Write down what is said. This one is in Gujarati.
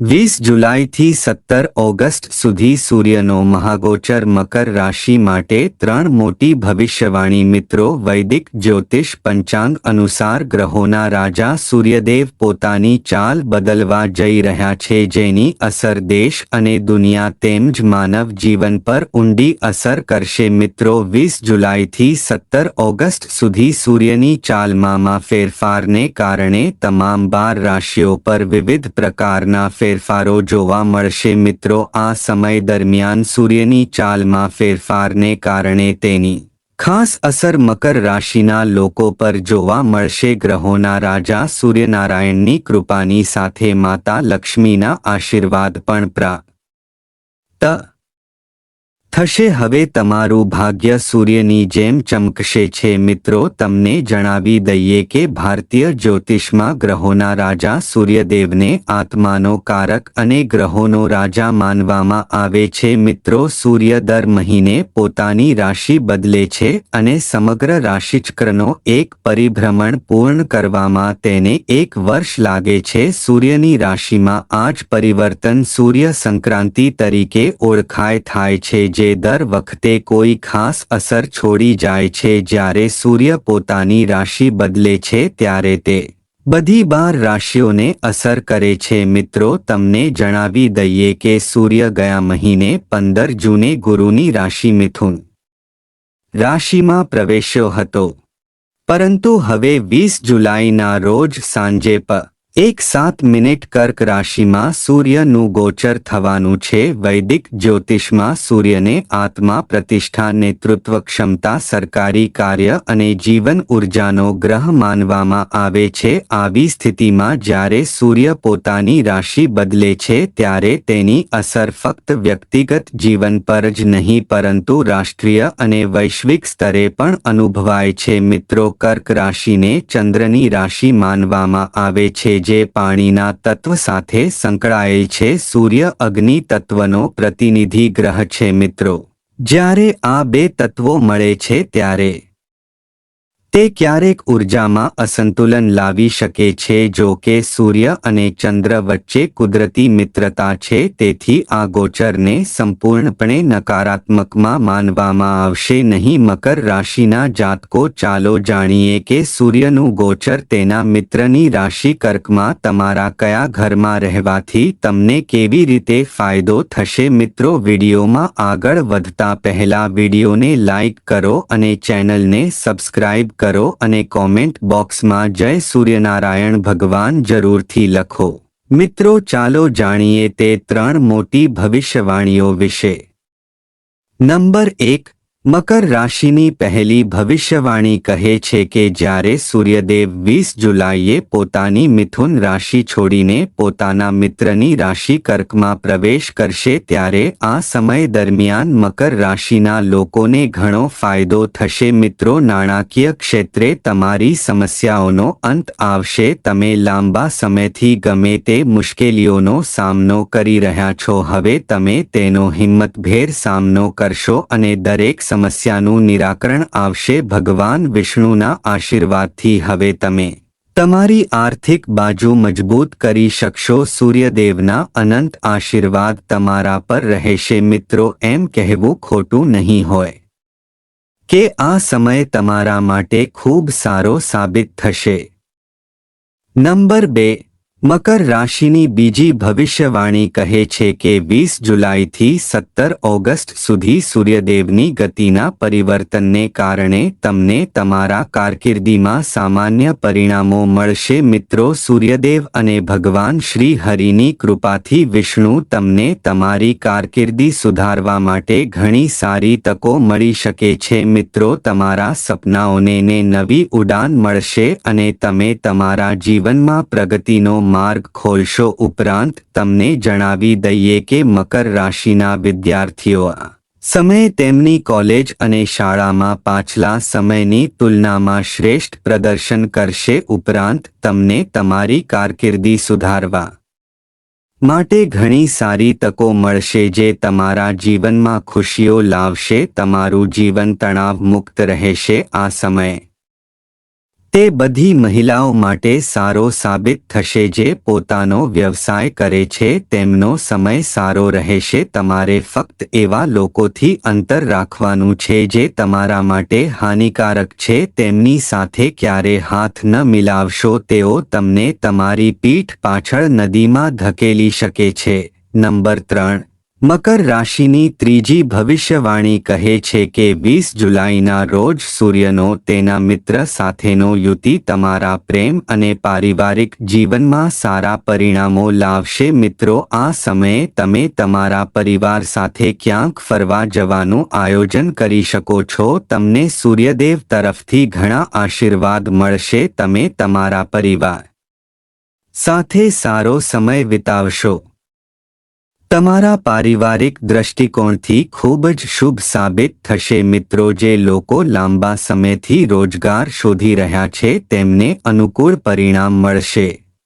વીસ જુલાઈથી સત્તર ઓગસ્ટ સુધી સૂર્યનો મહાગોચર મકર રાશિ માટે ત્રણ મોટી ભવિષ્યવાણી મિત્રો વૈદિક, જ્યોતિષ, પંચાંગ અનુસાર ગ્રહોના રાજા સૂર્યદેવ પોતાની ચાલ બદલવા જઈ રહ્યા છે જેની અસર દેશ અને દુનિયા તેમજ માનવ જીવન પર ઊંડી અસર કરશે. મિત્રો, વીસ જુલાઈથી સત્તર ઓગસ્ટ સુધી સૂર્યની ચાલમાં ફેરફારને કારણે તમામ બાર રાશિઓ પર વિવિધ પ્રકારના ફેરફારો જોવા મળશે મિત્રો. આ સમય દરમિયાન સૂર્યની ચાલમાં ફેરફારને કારણે તેની ખાસ અસર મકર રાશિના લોકો પર જોવા મળશે. ગ્રહોના રાજા સૂર્યનારાયણની કૃપાની સાથે માતા લક્ષ્મીના આશીર્વાદ પણ પ્રાપ્ત થશે હવે તમારું ભાગ્ય સૂર્યની જેમ ચમકશે છે મિત્રો, તમને જણાવી દઈએ કે ભારતીય જ્યોતિષમાં ગ્રહોના રાજા સૂર્યદેવને આત્માનો કારક અને ગ્રહોનો રાજા માનવામાં આવે છે મિત્રો, સૂર્ય દર મહિને પોતાની રાશિ બદલે છે અને સમગ્ર રાશિચક્રનો એક પરિભ્રમણ પૂર્ણ કરવામાં તેને એક વર્ષ લાગે છે. સૂર્યની રાશિમાં આ જ પરિવર્તન સૂર્ય સંક્રાંતિ તરીકે ઓળખાય થાય છે જે દર વખતે કોઈ ખાસ અસર છોડી જાય છે જ્યારે સૂર્ય પોતાની રાશિ બદલે છે ત્યારે તે બધી બાર રાશિઓને અસર કરે છે. મિત્રો, તમને જણાવી દઈએ કે સૂર્ય ગયા મહિને પંદર જૂને ગુરુની રાશિ મિથુન રાશિમાં પ્રવેશ્યો હતો. પરંતુ હવે વીસ જુલાઈના રોજ સાંજે પ એક સાત મિનિટ કર્ક રાશિમાં સૂર્યનું ગોચર થવાનું છે. વૈદિક જ્યોતિષમાં સૂર્યને આત્મા પ્રતિષ્ઠા નેતૃત્વ ક્ષમતા સરકારી કાર્ય અને જીવન ઉર્જાનો ગ્રહ માનવામાં આવે છે. આવી સ્થિતિમાં જ્યારે સૂર્ય પોતાની રાશિ બદલે છે ત્યારે તેની અસર ફક્ત વ્યક્તિગત જીવન પર જ નહીં, પરંતુ રાષ્ટ્રીય અને વૈશ્વિક સ્તરે પણ અનુભવાય છે. મિત્રો, કર્ક રાશિને ચંદ્રની રાશિ માનવામાં આવે છે જે પાણીના તત્વ સાથે સંકળાયેલ છે સૂર્ય અગ્નિ તત્વનો પ્રતિનિધિ ગ્રહ છે મિત્રો. જ્યારે આ બે તત્વો મળે છે ત્યારે તે ક્યારેક ઉર્જામાં અસંતુલન લાવી શકે છે જો કે સૂર્ય અને ચંદ્ર વચ્ચે કુદરતી મિત્રતા છે તેથી આ ગોચરને સંપૂર્ણપણે નકારાત્મકમાં માનવામાં આવશે નહીં. મકર રાશિના જાતકો ચાલો જાણીએ કે સૂર્યનું ગોચર તેના મિત્રની રાશિ કર્કમાં તમારા કયા ઘરમાં રહેવાથી તમને કેવી રીતે ફાયદો થશે? મિત્રો, વિડીયોમાં આગળ વધતા પહેલા વિડીયોને લાઇક કરો અને ચેનલને સબસ્ક્રાઇબ કરો અને કોમેન્ટ બોક્સમાં જય સૂર્યનારાયણ ભગવાન જરૂરથી લખો. મિત્રો ચાલો જાણીએ તે ત્રણ મોટી ભવિષ્યવાણીઓ વિશે. નંબર એક મકર રાશિની પહેલી ભવિષ્યવાણી કહે છે કે જ્યારે સૂર્યદેવ વીસ જુલાઈએ પોતાની મિથુન રાશિ છોડીને પોતાના મિત્રની રાશિ કર્કમાં પ્રવેશ કરશે ત્યારે આ સમય દરમિયાન મકર રાશિના લોકોને ઘણો ફાયદો થશે. મિત્રો, નાણાકીય ક્ષેત્રે તમારી સમસ્યાઓનો અંત આવશે. તમે લાંબા સમયથી ગમે તે મુશ્કેલીઓનો સામનો કરી રહ્યા છો. હવે તમે તેનો હિંમતભેર સામનો કરશો અને દરેક સમસ્યાનું નિરાકરણ આવશે ભગવાન વિષ્ણુના આશીર્વાદથી. હવે તમે તમારી આર્થિક બાજુ મજબૂત કરી શકશો. સૂર્યદેવના અનંત આશીર્વાદ તમારા પર રહેશે. મિત્રો, એમ કહેવું ખોટું નહીં હોય કે આ સમય તમારા માટે ખૂબ સારો સાબિત થશે. નંબર બે મકર રાશિની બીજી ભવિષ્યવાણી કહે છે કે વીસ જુલાઈથી સત્તર ઓગસ્ટ સુધી સૂર્યદેવની ગતિના પરિવર્તનને કારણે તમને તમારા કારકિર્દીમાં સામાન્ય પરિણામો મળશે. મિત્રો, સૂર્યદેવ અને ભગવાન શ્રી હરિની કૃપાથી વિષ્ણુ તમને તમારી કારકિર્દી સુધારવા માટે ઘણી સારી તકો મળી શકે છે. મિત્રો, તમારા સપનાઓને નવી ઉડાન મળશે અને તમે તમારા જીવનમાં પ્રગતિનો માર્ગ ખોલશો ઉપરાંત તમને જણાવી દઈએ કે મકર રાશિના વિદ્યાર્થીઓ સમયે તેમની કોલેજ અને શાળામાં પાછલા સમયની તુલનામાં શ્રેષ્ઠ પ્રદર્શન કરશે ઉપરાંત તમને તમારી કારકિર્દી સુધારવા માટે ઘણી સારી તકો મળશે જે તમારા જીવનમાં ખુશીઓ લાવશે, તમારું જીવન તણાવ મુક્ત રહેશે આ સમયે. તે બધી મહિલાઓ માટે સારો સાબિત થશે જે પોતાનો વ્યવસાય કરે છે, તેમનો સમય સારો રહેશે, તમારે ફક્ત એવા લોકોથી અંતર રાખવાનું છે જે તમારા માટે હાનિકારક છે, તેમની સાથે ક્યારે હાથ ન મિલાવશો, તેઓ તમને તમારી પીઠ પાછળ નદીમાં ધકેલી શકે છે. નંબર ત્રણ મકર રાશિની ત્રીજી ભવિષ્યવાણી કહે છે કે વીસ જુલાઈના રોજ સૂર્યનો તેના મિત્ર સાથેનો યુતિ તમારા પ્રેમ અને પારિવારિક જીવનમાં સારા પરિણામો લાવશે. મિત્રો, આ સમયે તમે તમારા પરિવાર સાથે ક્યાંક ફરવા જવાનું આયોજન કરી શકો છો. તમને સૂર્યદેવ તરફથી ઘણા આશીર્વાદ મળશે. તમે તમારા પરિવાર સાથે સારો સમય વિતાવશો. તમારા પારિવારિક દ્રષ્ટિકોણથી ખૂબ જ શુભ સાબિત થશે મિત્રો જે લોકો લાંબા સમયથી રોજગાર શોધી રહ્યા છે તેમને અનુકૂળ પરિણામ મળશે.